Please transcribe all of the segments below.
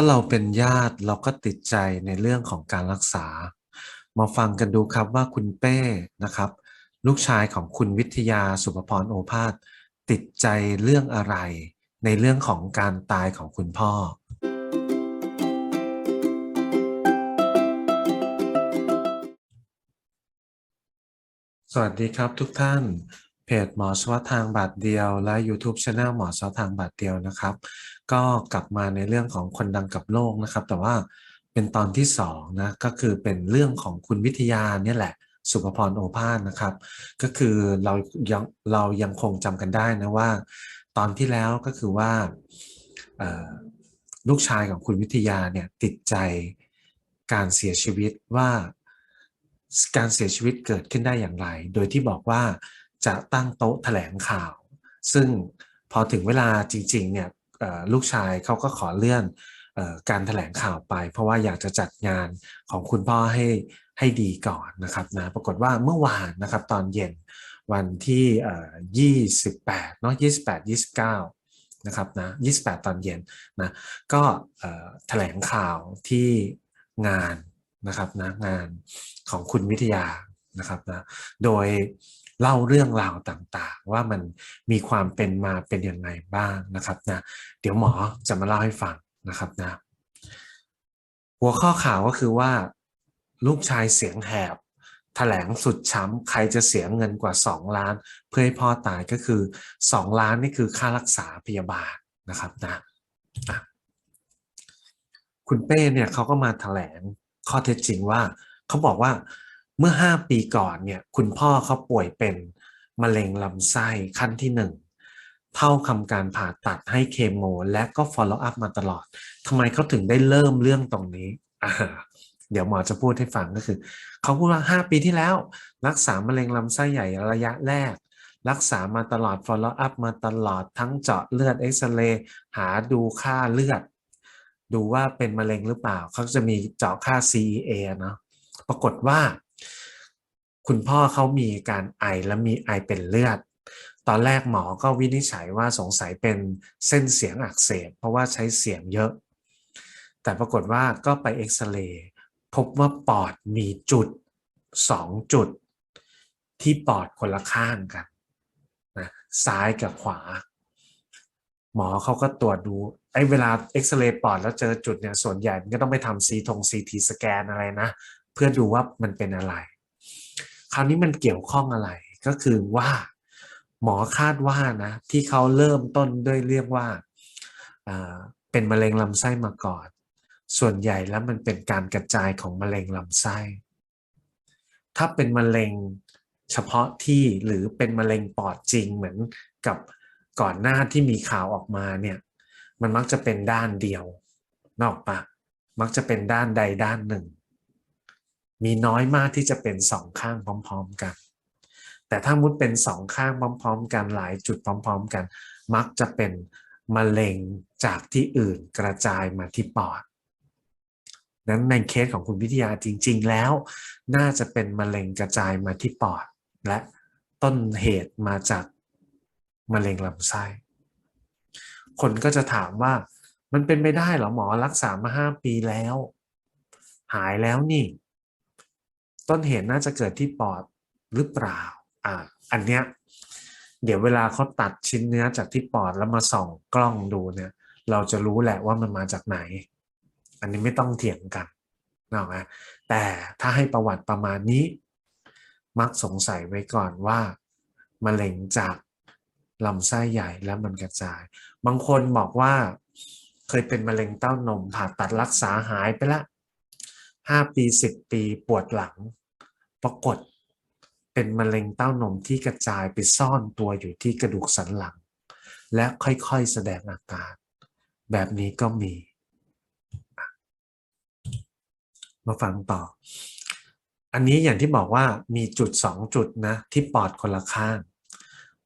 ถ้าเราเป็นญาติเราก็ติดใจในเรื่องของการรักษา มาฟังกันดูครับว่าคุณเป้นะครับ ลูกชายของคุณวิทยาสุภพรโอภาสติดใจเรื่องอะไร ในเรื่องของการตายของคุณพ่อ สวัสดีครับทุกท่าน เพจหมอเฉพาะทางบาทเดียว และ YouTube Channel หมอเฉพาะทางบาทเดียวนะครับ ก็กลับมาในเรื่องของคนดังกับโลกนะครับ แต่ว่าเป็นตอนที่สองนะก็คือเป็นเรื่องของคุณวิทยาเนี่ยแหละ สุภพรโอภาสนะครับ ก็คือเรายังเรายังคงจำกันได้นะว่า ตอนที่แล้วก็คือว่าลูกชายของคุณวิทยาเนี่ยติดใจการเสียชีวิตว่าการเสียชีวิตเกิดขึ้นได้อย่างไร โดยที่บอกว่า จะตั้งโต๊ะแถลงข่าว ซึ่งพอถึงเวลาจริงๆเนี่ยลูกชายเขาก็ขอเลื่อนอการแถลงข่าวไป เพราะว่าอยากจะจัดงานของคุณพ่อให้ให้ดีก่อนนะครับนะปรากฏว่าเมื่อวานนะครับตอนเย็นวันที่เอ่อ28เนาะ28 29นะครับนะ28 ตอนเย็นนะก็เอ่อแถลงข่าวที่งานนะครับนะงานของคุณวิทยานะครับนะโดย เล่าเรื่องราวต่างๆ ว่ามันมีความเป็นมาเป็นยังไงบ้างนะครับนะเดี๋ยวหมอจะมาเล่าให้ฟังนะครับนะหัวข้อข่าวก็คือว่า ลูกชายเสียงแหบแถลงสุดช้ำใครจะเสียเงินกว่า 2 ล้าน เพื่อให้พ่อตายก็คือ 2 ล้านนี่คือค่ารักษาพยาบาลนะครับนะคุณเป้เนี่ยเขาก็มาแถลงข้อเท็จจริงว่า เขาบอกว่า เมื่อ 5 ปีก่อนเนี่ยคุณพ่อเขาป่วยเป็นมะเร็งลำไส้ขั้นที่ 1 เท่าคำการผ่าตัดให้เคโมและก็ follow up มาตลอดทำไมเขาถึงได้เริ่มเรื่องตรงนี้ เดี๋ยวหมอจะพูดให้ฟังก็คือ เขาพูดว่า 5 ปีที่แล้ว รักษามะเร็งลำไส้ใหญ่ระยะแรก รักษามาตลอด follow up มาตลอดทั้งเจาะเลือดเอ็กซเรย์หาดูค่าเลือด ดูว่าเป็นมะเร็งหรือเปล่า เขาจะมีเจาะค่า CEA เนาะปรากฏว่า คุณพ่อเขามีการไอและมีไอเป็นเลือด ตอนแรกหมอก็วินิจฉัยว่าสงสัยเป็นเส้นเสียงอักเสบ เพราะว่าใช้เสียงเยอะ แต่ปรากฏว่าก็ไปเอ็กซเรย์พบว่าปอดมีจุดสองจุด ที่ปอดคนละข้างกันนะซ้ายกับขวา หมอเขาก็ตรวจดูไอ้เวลาเอ็กซเรย์ปอดแล้วเจอจุดเนี่ยส่วนใหญ่มันก็ต้องไปทำซีทงซีทีสแกนอะไรนะ เพื่อดูว่ามันเป็นอะไร คราวนี้มันเกี่ยวข้องอะไร ก็คือว่า หมอคาดว่านะที่เขาเริ่มต้นด้วยเรียกว่าเป็นมะเร็งลำไส้มาก่อน ส่วนใหญ่แล้วมันเป็นการกระจายของมะเร็งลำไส้ ถ้าเป็นมะเร็งเฉพาะที่หรือเป็นมะเร็งปอดจริงเหมือนกับก่อนหน้าที่มีข่าวออกมาเนี่ยมันมักจะเป็นด้านเดียว นอกปะมักจะเป็นด้านใดด้านหนึ่ง มีน้อยมากที่จะเป็นสองข้างพร้อม ๆกัน แต่ถ้ามุดเป็นสองข้างพร้อม ๆ กันหลายจุดพร้อม ๆ กัน มักจะเป็นมะเร็งจากที่อื่นกระจายมาที่ปอดนั้นในเคสของคุณวิทยาจริง ๆ แล้ว น่าจะเป็นมะเร็งกระจายมาที่ปอด และต้นเหตุมาจากมะเร็งลำไส้ คนก็จะถามว่ามันเป็นไม่ได้เหรอหมอรักษามาห้าปีแล้ว หายแล้วนี่ ต้นเหตุน่าจะเกิดที่ปอดหรือเปล่าอ่าอันเนี้ยเดี๋ยวเวลาเขาตัดชิ้นเนื้อจากที่ปอดแล้วมาส่องกล้องดูเนี่ยเราจะรู้แหละว่ามันมาจากไหน อันนี้ไม่ต้องเถียงกันนะแต่ถ้าให้ประวัติประมาณนี้ มักสงสัยไว้ก่อนว่ามะเร็งจากลำไส้ใหญ่แล้วมันกระจาย บางคนบอกว่าเคยเป็นมะเร็งเต้านมผ่าตัดรักษาหายไปละห้าปีสิบปีปวดหลัง ปรากฏเป็นมะเร็งเต้านมที่กระจายไปซ่อนตัวอยู่ที่กระดูกสันหลัง และค่อยๆแสดงอาการ แบบนี้ก็มี มาฟังต่อ อันนี้อย่างที่บอกว่ามีจุดสองจุดนะ ที่ปอดคนละข้าง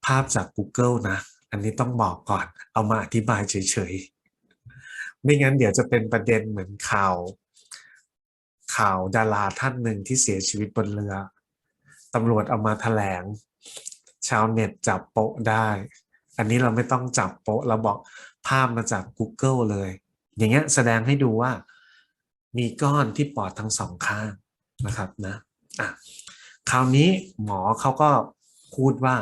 ภาพจาก Google นะ อันนี้ต้องบอกก่อน เอามาอธิบายเฉยๆไม่งั้นเดี๋ยวจะเป็นประเด็นเหมือนข่าว ข่าวดาราท่านหนึ่งที่เสียชีวิตบนเรือตำรวจเอามาแถลง ชาวเน็ตจับโปะได้ อันนี้เราไม่ต้องจับโปะเราบอกภาพมาจาก Google เลย อย่างเงี้ยแสดงให้ดูว่า มีก้อนที่ปอดทั้งสองข้างนะครับนะอะคราวนี้หมอเขาก็พูดว่า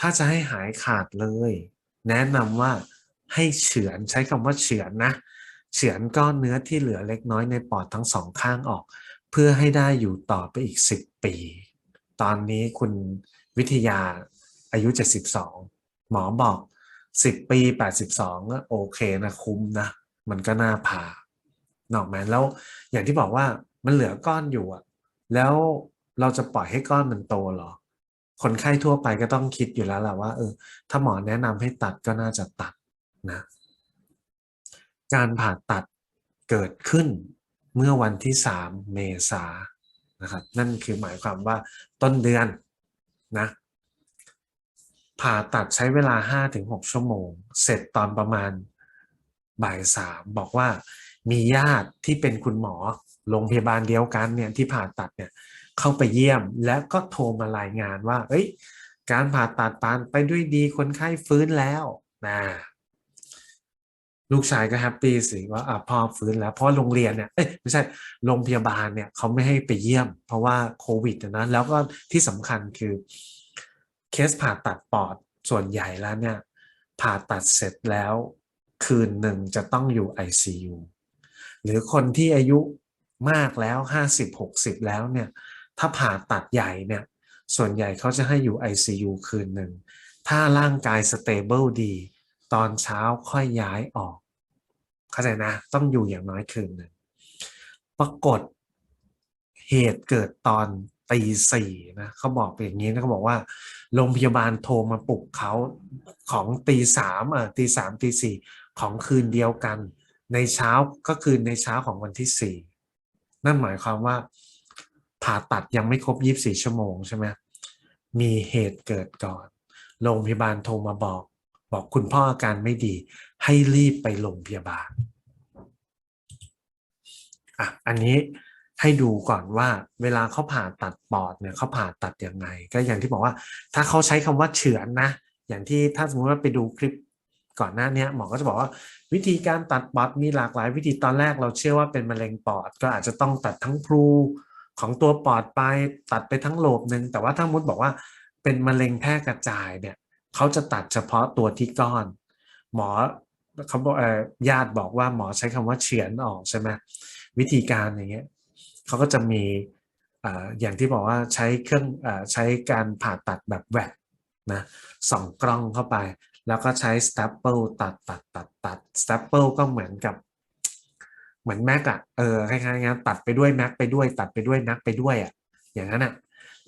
ถ้าจะให้หายขาดเลย แนะนำว่าให้เฉือนใช้คำว่าเฉือนนะ เฉือนก้อนเนื้อที่เหลือเล็กน้อยในปอดทั้งสองข้างออก เพื่อให้ได้อยู่ต่อไปอีก 10 ปี ตอนนี้คุณวิทยาอายุ 72 หมอบอก 10 ปี 82 ก็โอเคนะคุ้มนะ มันก็น่าผ่านอกไหมแล้วอย่างที่บอกว่ามันเหลือก้อนอยู่อะแล้วเราจะปล่อยให้ก้อนมันโตหรอ คนไข้ทั่วไปก็ต้องคิดอยู่แล้วแหละว่าเออถ้าหมอแนะนำให้ตัดก็น่าจะตัดนะ การผ่าตัดเกิดขึ้นเมื่อวันที่ 3 เมษายนนะครับ นั่นคือหมายความว่าต้นเดือนนะ ผ่าตัดใช้เวลา 5-6 ชั่วโมง เสร็จตอนประมาณบ่ายสามบอกว่ามีญาติที่เป็นคุณหมอโรงพยาบาลเดียวกันเนี่ยที่ผ่าตัดเนี่ยเข้าไปเยี่ยมและก็โทรมารายงานว่า เอ้ย การผ่าตัดปานไปด้วยดีคนไข้ฟื้นแล้วนะ ลูกชายก็แฮปปี้สิว่าพ่อฟื้นแล้ว เพราะโรงเรียนเนี่ยเอ้ยไม่ใช่โรงพยาบาลเนี่ยเขาไม่ให้ไปเยี่ยม เพราะว่าโควิดนะแล้วก็ที่สำคัญคือเคสผ่าตัดปอดส่วนใหญ่แล้วเนี่ย ผ่าตัดเสร็จแล้วคืนหนึ่งจะต้องอยู่ ICU หรือคนที่อายุมากแล้ว50-60แล้วเนี่ย ถ้าผ่าตัดใหญ่เนี่ย ส่วนใหญ่เขาจะให้อยู่ ICU คืนหนึ่ง ถ้าร่างกายสเตเบิลดี ตอนเช้าค่อยย้ายออก เข้าใจนะ ต้องอยู่อย่างน้อยคืนหนึ่งปรากฏเหตุเกิดตอนตีสี่นะเขาบอกเป็นอย่างนี้นะเขาบอกว่า โรงพยาบาลโทรมาปลุกเขาของตีสามอะตีสามตีสี่ของคืนเดียวกัน ในเช้าก็คือในเช้าของวันที่สี่นั่นหมายความว่า ผ่าตัดยังไม่ครบยี่บสี่ชั่วโมงใช่ไหมมีเหตุเกิดก่อน โรงพยาบาลโทรมาบอก บอกคุณพ่ออาการไม่ดี ให้รีบไปโรงพยาบาลอะอันนี้ให้ดูก่อนว่าเวลาเขาผ่าตัดปอดเนี่ยเขาผ่าตัดยังไง ก็อย่างที่บอกว่า ถ้าเขาใช้คำว่าเฉือนนะ อย่างที่ถ้าสมมติว่าไปดูคลิปก่อนหน้านี้หมอก็จะบอกว่าวิธีการตัดปอดมีหลากหลาย วิธีตอนแรกเราเชื่อว่าเป็นมะเร็งปอด ก็อาจจะต้องตัดทั้งพลูของตัวปอดไปตัดไปทั้งโลบหนึ่งแต่ว่าถ้ามุดบอกว่าเป็นมะเร็งแพร่กระจายเนี่ย เขาจะตัดเฉพาะตัวที่ก้อน หมอเขาบอกญาติบอกว่าหมอใช้คำว่าเฉือนออกใช่ไหมวิธีการอย่างเงี้ยเขาก็จะมีอย่างที่บอกว่าใช้เครื่องอใช้การผ่าตัดแบบแวกนะส่องกล้องเข้าไป แล้วก็ใช้ส t ต p เปิลตัดตัดตัดตัดส t ต p เปิลก็เหมือนกับ เหมือนแม็กอะเออคล้ายๆงั้นตัดไปด้วยแม็กไปด้วย ตัดไปด้วยแม็กไปด้วยอะอย่างนั้นอะ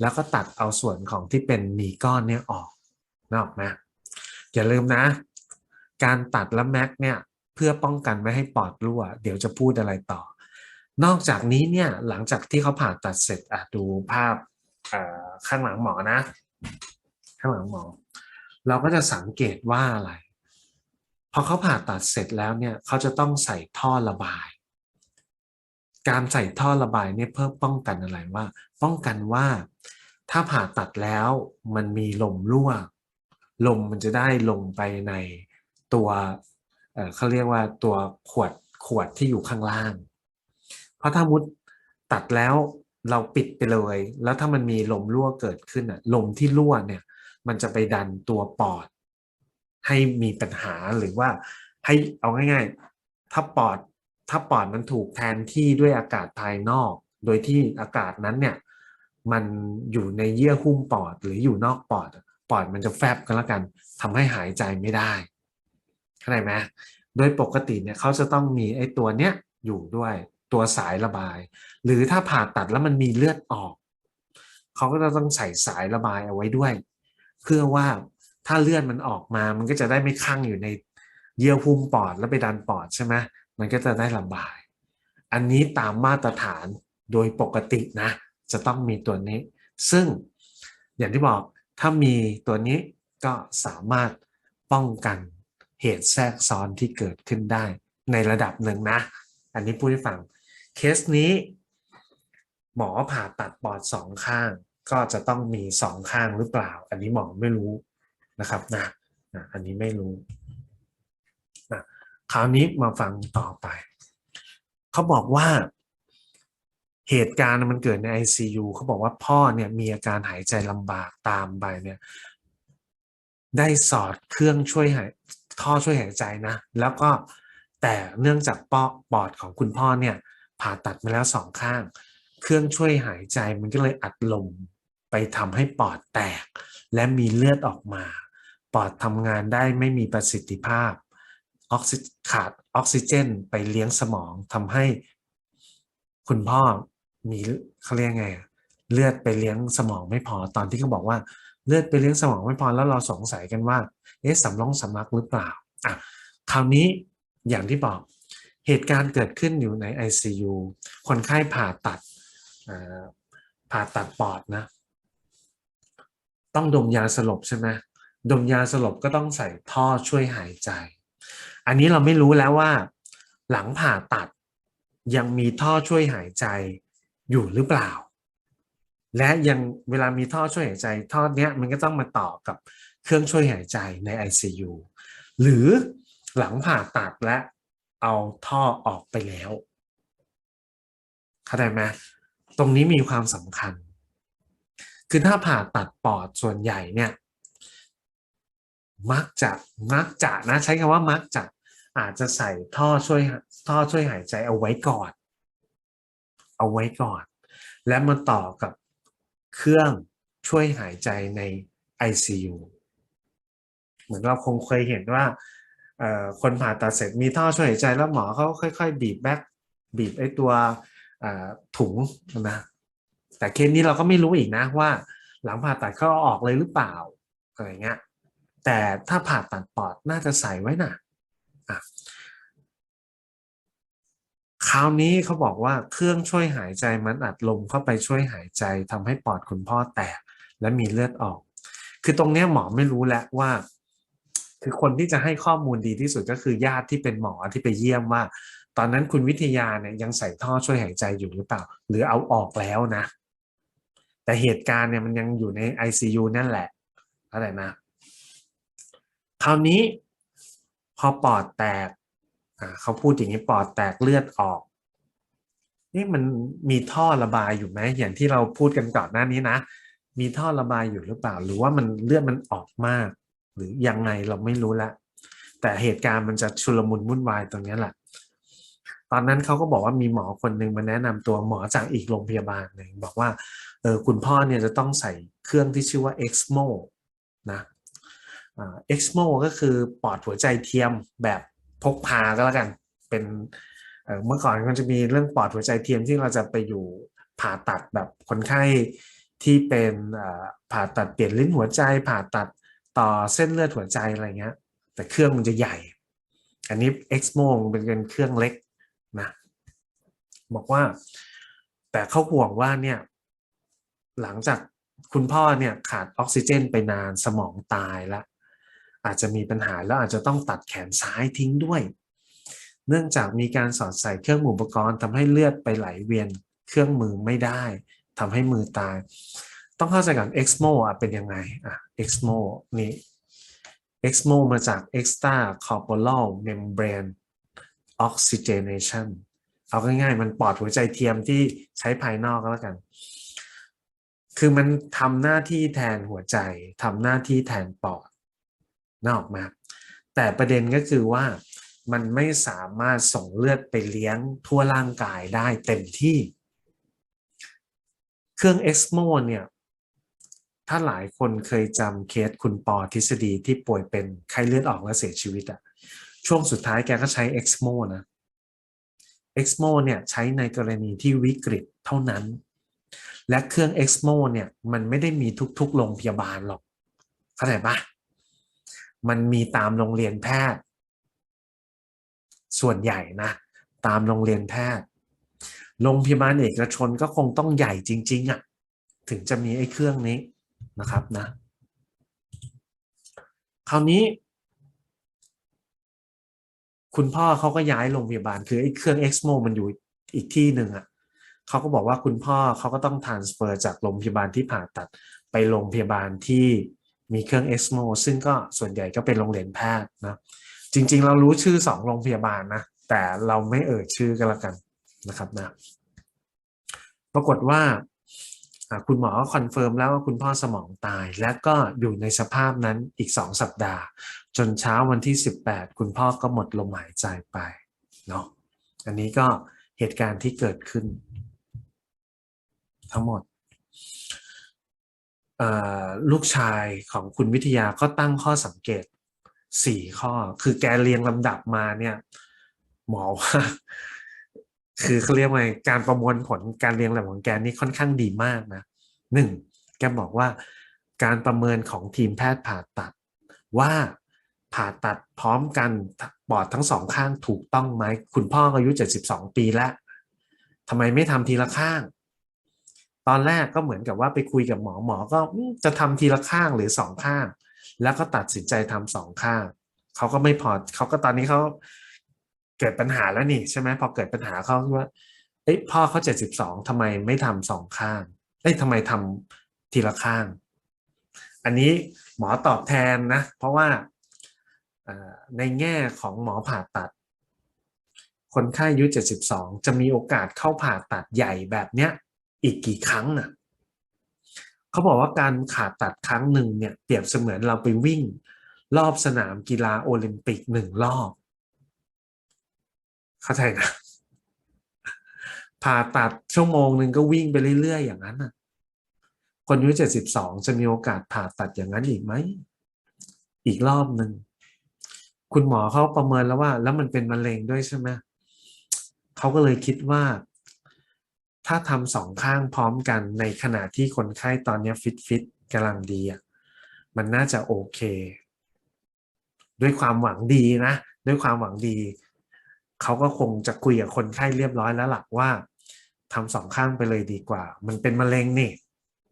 แล้วก็ตัดเอาส่วนของที่เป็นมีก้อนเนี้ยออก นอกนะอย่าลืมนะ การตัดและแม็กเนี่ยเพื่อป้องกันไม่ให้ปอดรั่ว เดี๋ยวจะพูดอะไรต่อ นอกจากนี้เนี่ยหลังจากที่เขาผ่าตัดเสร็จอะดูภาพข้างหลังหมอนะ ข้างหลังหมอ เราก็จะสังเกตว่าอะไรพอเขาผ่าตัดเสร็จแล้วเนี่ยเขาจะต้องใส่ท่อระบาย การใส่ท่อระบายเนี่ยเพื่อป้องกันอะไรว่า ป้องกันว่า ถ้าผ่าตัดแล้วมันมีลมรั่ว ลมมันจะได้ลงไปในตัวเขาเรียกว่าตัวขวดขวดที่อยู่ข้างล่าง เพราะถ้ามุดตัดแล้วเราปิดไปเลย แล้วถ้ามันมีลมรั่วเกิดขึ้นอะลมที่รั่วเนี่ย มันจะไปดันตัวปอด ให้มีปัญหาหรือว่าให้เอาง่าย ๆ ถ้าปอดถ้าปอดมันถูกแทนที่ด้วยอากาศภายนอก โดยที่อากาศนั้นเนี่ย มันอยู่ในเยื่อหุ้มปอดหรืออยู่นอกปอด ปอดมันจะแฟบกันแล้วกันทำให้หายใจไม่ได้เข้าใจไหมโดยปกติเนี่ยเขาจะต้องมีไอ้ตัวเนี้ยอยู่ด้วยตัวสายระบาย หรือถ้าผ่าตัดแล้วมันมีเลือดออก เขาก็จะต้องใส่สายระบายเอาไว้ด้วย เพื่อว่าถ้าเลือดมันออกมามันก็จะได้ไม่คั่งอยู่ในเยื่อหุ้มปอดแล้วไปดันปอดใช่ไหมมันก็จะได้ระบาย อันนี้ตามมาตรฐานโดยปกตินะ จะต้องมีตัวนี้ ซึ่งอย่างที่บอก ถ้ามีตัวนี้ก็สามารถป้องกันเหตุแทรกซ้อนที่เกิดขึ้นได้ในระดับหนึ่งนะ อันนี้พูดให้ฟัง เคสนี้ หมอผ่าตัดปอดสองข้าง ก็จะต้องมีสองข้างหรือเปล่า อันนี้หมอไม่รู้นะครับนะอันนี้ไม่รู้นะคราวนี้มาฟังต่อไป เขาบอกว่า เหตุการณ์มันเกิดใน ICU เขาบอกว่าพ่อเนี่ยมีอาการหายใจลำบากตามไปเนี่ย ได้สอดเครื่องช่วยหายท่อช่วยหายใจนะ แล้วก็แต่เนื่องจากปอปอดของคุณพ่อเนี่ย ผ่าตัดมาแล้วสองข้าง เครื่องช่วยหายใจมันก็เลยอัดลมไปทำให้ปอดแตก และมีเลือดออกมา ปอดทำงานได้ไม่มีประสิทธิภาพออกซิขาดออกซิเจนไปเลี้ยงสมองทำให้คุณพ่อ มีเขาเรียกไงอะเลือดไปเลี้ยงสมองไม่พอตอนที่เขาบอกว่าเลือดไปเลี้ยงสมองไม่พอแล้วเราสงสัยกันว่าเอ๊ะสำลองสำลักหรือเปล่าอะคราวนี้อย่างที่บอกเหตุการณ์เกิดขึ้นอยู่ใน ICU คนไข้ผ่าตัดผ่าตัดปอดนะ ต้องดมยาสลบใช่ไหมดมยาสลบก็ต้องใส่ท่อช่วยหายใจ อันนี้เราไม่รู้แล้วว่า หลังผ่าตัดยังมีท่อช่วยหายใจ อยู่หรือเปล่า และยังเวลามีท่อช่วยหายใจ ท่อเนี้ยมันก็ต้องมาต่อกับเครื่องช่วยหายใจใน ICU หรือหลังผ่าตัดและเอาท่อออกไปแล้ว เข้าใจไหมตรงนี้มีความสำคัญ คือถ้าผ่าตัดปอดส่วนใหญ่เนี่ย มักจะมักจะนะใช้คำว่ามักจะอาจจะใส่ท่อช่วยท่อช่วยหายใจเอาไว้ก่อน เอาไว้ก่อน และมาต่อกับเครื่องช่วยหายใจใน ICU เหมือนเราคงเคยเห็นว่าคนผ่าตัดเสร็จมีท่อช่วยหายใจแล้วหมอเขาค่อย ๆ บีบแบ็กบีบไอ้ตัวถุงนะแต่เคสนี้เราก็ไม่รู้อีกนะว่า หลังผ่าตัดเขาเอาออกเลยหรือเปล่าอะไรเงี้ยแต่ถ้าผ่าตัดปอดน่าจะใส่ไว้น่ะอะ คราวนี้เขาบอกว่าเครื่องช่วยหายใจมันอัดลมเข้าไปช่วยหายใจทำให้ปอดคุณพ่อแตก และมีเลือดออก คือตรงเนี้ยหมอไม่รู้แล้วว่า คือคนที่จะให้ข้อมูลดีที่สุดก็คือญาติที่เป็นหมอที่ไปเยี่ยมว่า ตอนนั้นคุณวิทยาเนี่ยยังใส่ท่อช่วยหายใจอยู่หรือเปล่า หรือเอาออกแล้วนะ แต่เหตุการณ์เนี่ยมันยังอยู่ใน ICU นั่นแหละอะไรนะคราวนี้พอปอดแตก เขาพูดอย่างนี้ปอดแตกเลือดออก นี่มันมีท่อระบายอยู่ไหมอย่างที่เราพูดกันก่อนหน้านี้นะ มีท่อระบายอยู่หรือเปล่า หรือว่ามันเลือดมันออกมาก หรือยังไงเราไม่รู้ละ แต่เหตุการณ์มันจะชุลมุนวุ่นวายตรงนี้แหละตอนนั้นเขาก็บอกว่ามีหมอคนหนึ่งมาแนะนำตัวหมอจากอีกโรงพยาบาลหนึ่งบอกว่าเออคุณพ่อเนี่ยจะต้องใส่เครื่องที่ชื่อว่า EXMO นะอ่า EXMO ก็คือปอดหัวใจเทียมแบบ พกพาก็แล้วกัน เป็นเมื่อก่อนมันจะมีเรื่องปอดหัวใจเทียมที่เราจะไปอยู่ผ่าตัดแบบคนไข้ที่เป็นผ่าตัดเปลี่ยนลิ้นหัวใจ ผ่าตัดต่อเส้นเลือดหัวใจอะไรเงี้ย แต่เครื่องมันจะใหญ่ อันนี้ EXMO มันเป็นเครื่องเล็กนะบอกว่า แต่เขาห่วงว่าเนี่ยหลังจากคุณพ่อเนี่ยขาดออกซิเจนไปนานสมองตายแล้ว อาจจะมีปัญหาแล้วอาจจะต้องตัดแขนซ้ายทิ้งด้วย เนื่องจากมีการสอดใส่เครื่องมืออุปกรณ์ทำให้เลือดไปไหลเวียนเครื่องมือไม่ได้ทำให้มือตาย ต้องเข้าใจก่อน EXMO อะเป็นยังไงอะ EXMO นี่ EXMO มาจาก extra corporeal membrane oxygenation เอาง่ายๆ มันปอดหัวใจเทียมที่ใช้ภายนอกก็แล้วกัน คือมันทำหน้าที่แทนหัวใจทำหน้าที่แทนปอด นออกมาแต่ประเด็นก็คือว่ามันไม่สามารถส่งเลือดไปเลี้ยงทั่วร่างกายได้เต็มที่ เครื่อง EXMO เนี่ยถ้าหลายคนเคยจำเคสคุณปอทฤษฎีที่ป่วยเป็นไข้เลือดออกและเสียชีวิตอะช่วงสุดท้ายแกก็ใช้ EXMO นะ EXMO เนี่ยใช้ในกรณีที่วิกฤตเท่านั้น และเครื่อง EXMO เนี่ยมันไม่ได้มีทุกๆโรงพยาบาลหรอกเข้าใจปะ มันมีตามโรงเรียนแพทย์ ส่วนใหญ่นะ ตามโรงเรียนแพทย์ โรงพยาบาลเอกชนก็คงต้องใหญ่จริง ๆอะ่ะ ถึงจะมีไอ้เครื่องนี้นะครับนะ คราวนี้ คุณพ่อเขาก็ย้ายโรงพยาบาล คือไอ้เครื่อง EXMO มันอยู่อีกที่หนึ่งอะ่ะเขาก็บอกว่าคุณพ่อเขาก็ต้อง transfer จากโรงพยาบาลที่ผ่าตัดไปโรงพยาบาลที่ มีเครื่อง EXMO ซึ่งก็ส่วนใหญ่ก็เป็นโรงเรียนแพทย์นะจริงๆ เรารู้ชื่อสองโรงพยาบาลนะแต่เราไม่เอ่ยชื่อกันละกันนะครับนะปรากฏว่าคุณหมอคอนเฟิร์มแล้วว่าคุณพ่อสมองตาย และก็อยู่ในสภาพนั้นอีกสองสัปดาห์ จนเช้าวันที่ 18 คุณพ่อก็หมดลมหายใจไปเนาะอันนี้ก็เหตุการณ์ที่เกิดขึ้น ทั้งหมด ลูกชายของคุณวิทยาก็ตั้งข้อสังเกตสี่ข้อ คือแกเรียงลำดับมาเนี่ยหมอว่าคือเขาเรียกว่าไงการประมวลผลการเรียงลำดับของแกนี่ค่อนข้างดีมากนะหนึ่งแกบอกว่าการประเมินของทีมแพทย์ผ่าตัด ว่าผ่าตัดพร้อมกันปอดทั้งสองข้างถูกต้องไหมคุณพ่ออายุ 72 ปีแล้วทำไมไม่ทำทีละข้าง ตอนแรกก็เหมือนกับว่าไปคุยกับหมอหมอก็จะทำทีละข้างหรือสองข้าง แล้วก็ตัดสินใจทำสองข้างเขาก็ไม่พอเขาก็ตอนนี้เขาเกิดปัญหาแล้วนี่ใช่ไหมพอเกิดปัญหาเขาว่าเอ้ยพ่อเขาเจ็ดสิบสองทำไมไม่ทำสองข้างเอ้ยทำไมทำทีละข้าง อันนี้หมอตอบแทนนะ เพราะว่าในแง่ของหมอผ่าตัด คนไข้อายุ 72 จะมีโอกาสเข้าผ่าตัดใหญ่แบบเนี้ย อีกกี่ครั้งอะเขาบอกว่าการผ่าตัดครั้งหนึ่งเนี่ยเปรียบเสมือนเราไปวิ่ง รอบสนามกีฬาโอลิมปิกหนึ่งรอบ เข้าใจนะผ่าตัดชั่วโมงหนึ่งก็วิ่งไปเรื่อยๆอย่างนั้นน่ะ คนอายุ72จะมีโอกาสผ่าตัดอย่างนั้นอีกไหม อีกรอบหนึ่ง คุณหมอเขาประเมินแล้วว่า แล้วมันเป็นมะเร็งด้วยใช่ไหมเขาก็เลยคิดว่า ถ้าทำสองข้างพร้อมกันในขณะที่คนไข้ตอนนี้ฟิตฟิตกำลังดีอะมันน่าจะโอเค ด้วยความหวังดีนะ ด้วยความหวังดี เขาก็คงจะคุยกับคนไข้เรียบร้อยแล้วหลักว่าทำสองข้างไปเลยดีกว่า มันเป็นมะเร็งนี่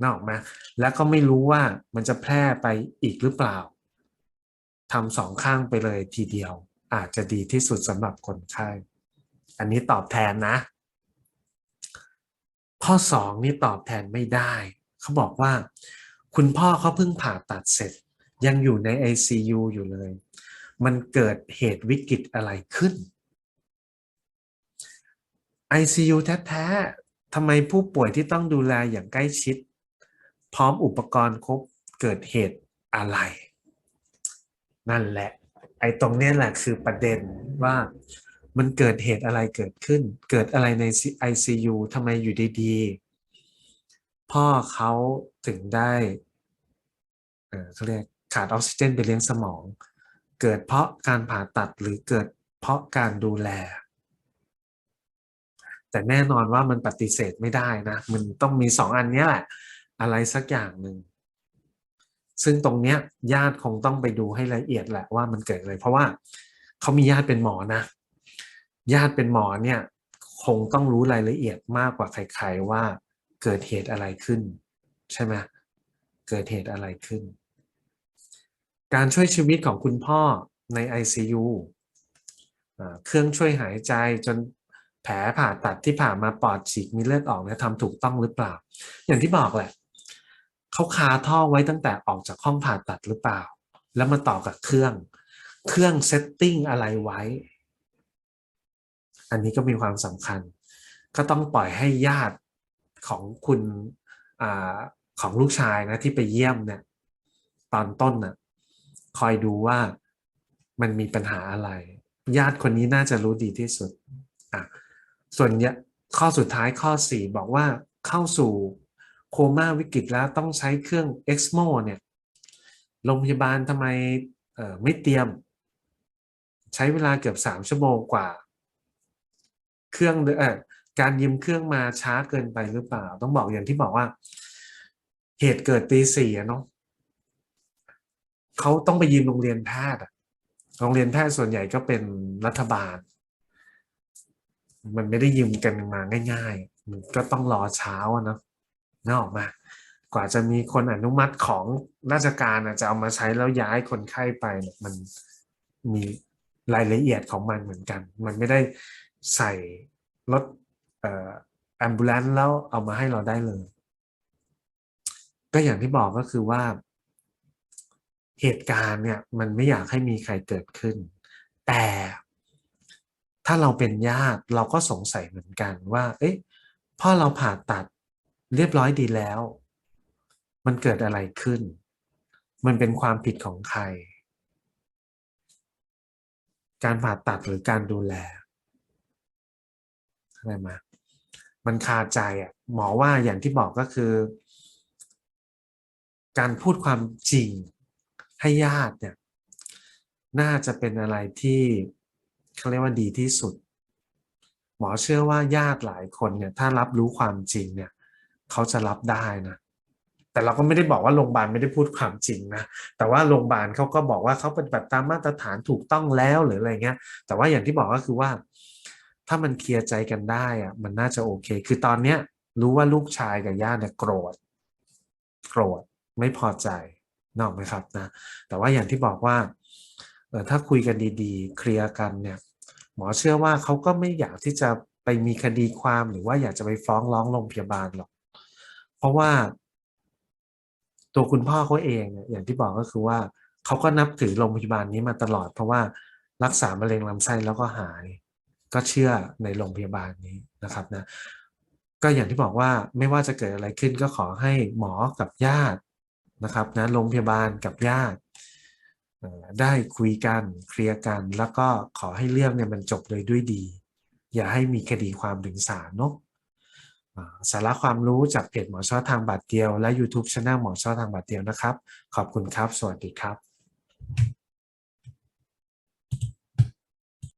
นออกไหมแล้วก็ไม่รู้ว่ามันจะแพร่ไปอีกหรือเปล่าทำสองข้างไปเลยทีเดียว อาจจะดีที่สุดสำหรับคนไข้ อันนี้ตอบแทนนะ ข้อสองนี่ตอบแทนไม่ได้ เขาบอกว่า คุณพ่อเขาเพิ่งผ่าตัดเสร็จ ยังอยู่ใน ICU อยู่เลย มันเกิดเหตุวิกฤตอะไรขึ้น ICU แท้ๆทำไมผู้ป่วยที่ต้องดูแลอย่างใกล้ชิด พร้อมอุปกรณ์ครบเกิดเหตุอะไร นั่นแหละ ไอ้ตรงเนี้ยแหละคือประเด็นว่า มันเกิดเหตุอะไรเกิดขึ้น เกิดอะไรใน ICU ทำไมอยู่ดีๆ พ่อเขาถึงได้เออเขาเรียกขาดออกซิเจนไปเลี้ยงสมอง เกิดเพราะการผ่าตัดหรือเกิดเพราะการดูแล แต่แน่นอนว่ามันปฏิเสธไม่ได้นะ มันต้องมีสองอันนี้แหละ อะไรสักอย่างหนึ่งซึ่งตรงเนี้ยญาติคงต้องไปดูให้ละเอียดแหละว่ามันเกิดอะไรเพราะว่าเขามีญาติเป็นหมอนะ ญาติเป็นหมอเนี่ยคงต้องรู้รายละเอียดมากกว่าใครๆว่าเกิดเหตุอะไรขึ้น ใช่ไหมเกิดเหตุอะไรขึ้น การช่วยชีวิตของคุณพ่อใน ICU เครื่องช่วยหายใจจนแผลผ่าตัดที่ผ่ามาปอดฉีกมีเลือดออกเนี่ยทำถูกต้องหรือเปล่า อย่างที่บอกแหละเขาคาท่อไว้ตั้งแต่ออกจากห้องผ่าตัดหรือเปล่า แล้วมาต่อกับเครื่อง เครื่องเซตติ้งอะไรไว้ อันนี้ก็มีความสำคัญ ก็ต้องปล่อยให้ญาติของคุณอของลูกชายนะที่ไปเยี่ยมเนี่ยตอนต้นน่ะคอยดูว่ามันมีปัญหาอะไร ญาติคนนี้น่าจะรู้ดีที่สุดอะส่วนเนี่ยข้อสุดท้ายข้อ 4 บอกว่าเข้าสู่โคม่าวิกฤตแล้วต้องใช้เครื่อง ECMO เนี่ยโรงพยาบาลทำไมเอ่อไม่เตรียม ใช้เวลาเกือบ 3 ชั่วโมงกว่า เครื่องเอ่อการยืมเครื่องมาช้าเกินไปหรือเปล่า ต้องบอกอย่างที่บอกว่า เหตุเกิดตีสี่เนาะเขาต้องไปยืมโรงเรียนแพทย์โรงเรียนแพทย์ส่วนใหญ่ก็เป็นรัฐบาล มันไม่ได้ยืมกันมาง่ายๆมันก็ต้องรอเช้าเนาะนึกออกมากว่าจะมีคนอนุมัติของราชการจะเอามาใช้แล้วย้ายคนไข้ไปมันมีรายละเอียดของมันเหมือนกัน มันไม่ได้ ใส่รถแอมบูเลนแล้วเอามาให้เราได้เลย ก็อย่างที่บอกก็คือว่าเหตุการณ์เนี่ยมันไม่อยากให้มีใครเกิดขึ้น แต่ถ้าเราเป็นญาติเราก็สงสัยเหมือนกันว่า เอ๊ะพ่อเราผ่าตัดเรียบร้อยดีแล้ว มันเกิดอะไรขึ้น มันเป็นความผิดของใคร การผ่าตัดหรือการดูแล เข้าใจไหมมันคาใจอะหมอว่าอย่างที่บอกก็คือ การพูดความจริงให้ญาติเนี่ย น่าจะเป็นอะไรที่เขาเรียกว่าดีที่สุด หมอเชื่อว่าญาติหลายคนเนี่ย ถ้ารับรู้ความจริงเนี่ย เขาจะรับได้นะแต่เราก็ไม่ได้บอกว่าโรงพยาบาลไม่ได้พูดความจริงนะ แต่ว่าโรงพยาบาลเขาก็บอกว่าเขาปฏิบัติตามมาตรฐานถูกต้องแล้วหรืออะไรเงี้ย แต่ว่าอย่างที่บอกก็คือว่า ถ้ามันเคลียร์ใจกันได้อะมันน่าจะโอเค คือตอนเนี้ย รู้ว่าลูกชายกับย่าเนี่ยโกรธ โกรธไม่พอใจนออกไหมครับนะ แต่ว่าอย่างที่บอกว่าเออถ้าคุยกันดีๆ เคลียร์กันเนี่ย หมอเชื่อว่าเขาก็ไม่อยากที่จะไปมีคดีความหรือว่าอยากจะไปฟ้องร้องโรงพยาบาลหรอก เพราะว่าตัวคุณพ่อเขาเองเนี่ยอย่างที่บอกก็คือว่าเขาก็นับถือโรงพยาบาลนี้มาตลอด เพราะว่ารักษามะเร็งลำไส้แล้วก็หาย ก็เชื่อในโรงพยาบาลนี้นะครับนะก็อย่างที่บอกว่าไม่ว่าจะเกิดอะไรขึ้นก็ขอให้หมอกับญาตินะครับนะโรงพยาบาลกับญาติได้คุยกันเคลียร์กัน แล้วก็ขอให้เรื่องเนี่ยมันจบเลยด้วยดี อย่าให้มีคดีความถึงศาลเนาะสาระความรู้จากเพจหมอชอทางบาทเดียว และ YouTube Channel หมอชอทางบาทเดียวนะครับ ขอบคุณครับ สวัสดีครับ